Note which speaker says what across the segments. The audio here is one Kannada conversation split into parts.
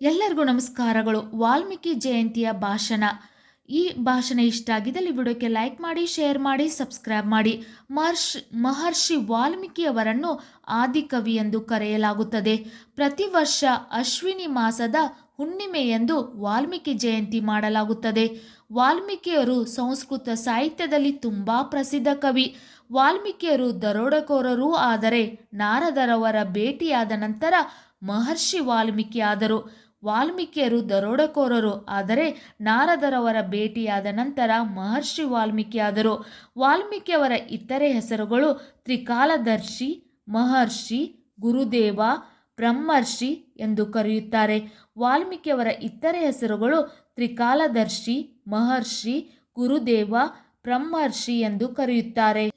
Speaker 1: ಎಲ್ಲರಿಗೂ ನಮಸ್ಕಾರಗಳು. ವಾಲ್ಮೀಕಿ ಜಯಂತಿಯ ಭಾಷಣ. ಈ ಭಾಷಣ ಇಷ್ಟ ಆಗಿದ್ದಲ್ಲಿ ವಿಡಿಯೋಕ್ಕೆ ಲೈಕ್ ಮಾಡಿ, ಶೇರ್ ಮಾಡಿ, ಸಬ್ಸ್ಕ್ರೈಬ್ ಮಾಡಿ. ಮಹರ್ಷಿ ಮಹರ್ಷಿ ವಾಲ್ಮೀಕಿಯವರನ್ನು ಆದಿಕವಿ ಎಂದು ಕರೆಯಲಾಗುತ್ತದೆ. ಪ್ರತಿ ವರ್ಷ ಅಶ್ವಿನಿ ಮಾಸದ ಹುಣ್ಣಿಮೆಯೆಂದು ವಾಲ್ಮೀಕಿ ಜಯಂತಿ ಮಾಡಲಾಗುತ್ತದೆ. ವಾಲ್ಮೀಕಿಯರು ಸಂಸ್ಕೃತ ಸಾಹಿತ್ಯದಲ್ಲಿ ತುಂಬ ಪ್ರಸಿದ್ಧ ಕವಿ. ವಾಲ್ಮೀಕಿಯರು ದರೋಡೆಕೋರರೂ ಆದರೆ ನಾರದರವರ ಭೇಟಿಯಾದ ನಂತರ ಮಹರ್ಷಿ ವಾಲ್ಮೀಕಿ ಆದರು ವಾಲ್ಮೀಕಿಯರು ದರೋಡಕೋರರು. ಆದರೆ ನಾರದರವರ ಭೇಟಿಯಾದ ನಂತರ ಮಹರ್ಷಿ ವಾಲ್ಮೀಕಿಯಾದರು. ವಾಲ್ಮೀಕಿಯವರ ಇತರೆ ಹೆಸರುಗಳು ತ್ರಿಕಾಲದರ್ಶಿ, ಮಹರ್ಷಿ, ಗುರುದೇವ, ಬ್ರಹ್ಮರ್ಷಿ ಎಂದು ಕರೆಯುತ್ತಾರೆ. ವಾಲ್ಮೀಕಿಯವರ ಇತರೆ ಹೆಸರುಗಳು ತ್ರಿಕಾಲದರ್ಶಿ, ಮಹರ್ಷಿ, ಗುರುದೇವ, ಬ್ರಹ್ಮರ್ಷಿ ಎಂದು ಕರೆಯುತ್ತಾರೆ.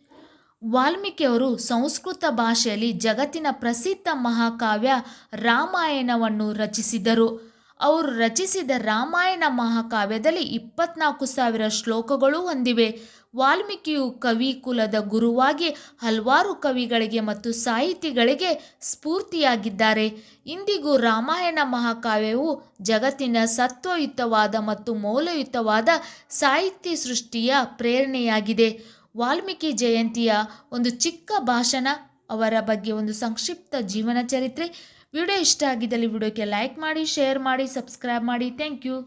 Speaker 1: ವಾಲ್ಮೀಕಿಯವರು ಸಂಸ್ಕೃತ ಭಾಷೆಯಲ್ಲಿ ಜಗತ್ತಿನ ಪ್ರಸಿದ್ಧ ಮಹಾಕಾವ್ಯ ರಾಮಾಯಣವನ್ನು ರಚಿಸಿದರು. ಅವರು ರಚಿಸಿದ ರಾಮಾಯಣ ಮಹಾಕಾವ್ಯದಲ್ಲಿ ಇಪ್ಪತ್ನಾಲ್ಕು ಸಾವಿರ ಶ್ಲೋಕಗಳು ಹೊಂದಿವೆ. ವಾಲ್ಮೀಕಿಯು ಕವಿ ಕುಲದ ಗುರುವಾಗಿ ಹಲವಾರು ಕವಿಗಳಿಗೆ ಮತ್ತು ಸಾಹಿತಿಗಳಿಗೆ ಸ್ಫೂರ್ತಿಯಾಗಿದ್ದಾರೆ. ಇಂದಿಗೂ ರಾಮಾಯಣ ಮಹಾಕಾವ್ಯವು ಜಗತ್ತಿನ ಸತ್ವಯುತವಾದ ಮತ್ತು ಮೌಲ್ಯಯುತವಾದ ಸಾಹಿತ್ಯ ಸೃಷ್ಟಿಯ ಪ್ರೇರಣೆಯಾಗಿದೆ. ವಾಲ್ಮೀಕಿ ಜಯಂತಿಯ ಒಂದು ಚಿಕ್ಕ ಭಾಷಣ, ಅವರ ಬಗ್ಗೆ ಒಂದು ಸಂಕ್ಷಿಪ್ತ ಜೀವನ ಚರಿತ್ರೆ. ವಿಡಿಯೋ ಇಷ್ಟ ಆಗಿದ್ದಲ್ಲಿ ವಿಡಿಯೋಕ್ಕೆ ಲೈಕ್ ಮಾಡಿ, ಶೇರ್ ಮಾಡಿ, ಸಬ್ಸ್ಕ್ರೈಬ್ ಮಾಡಿ. Thank you.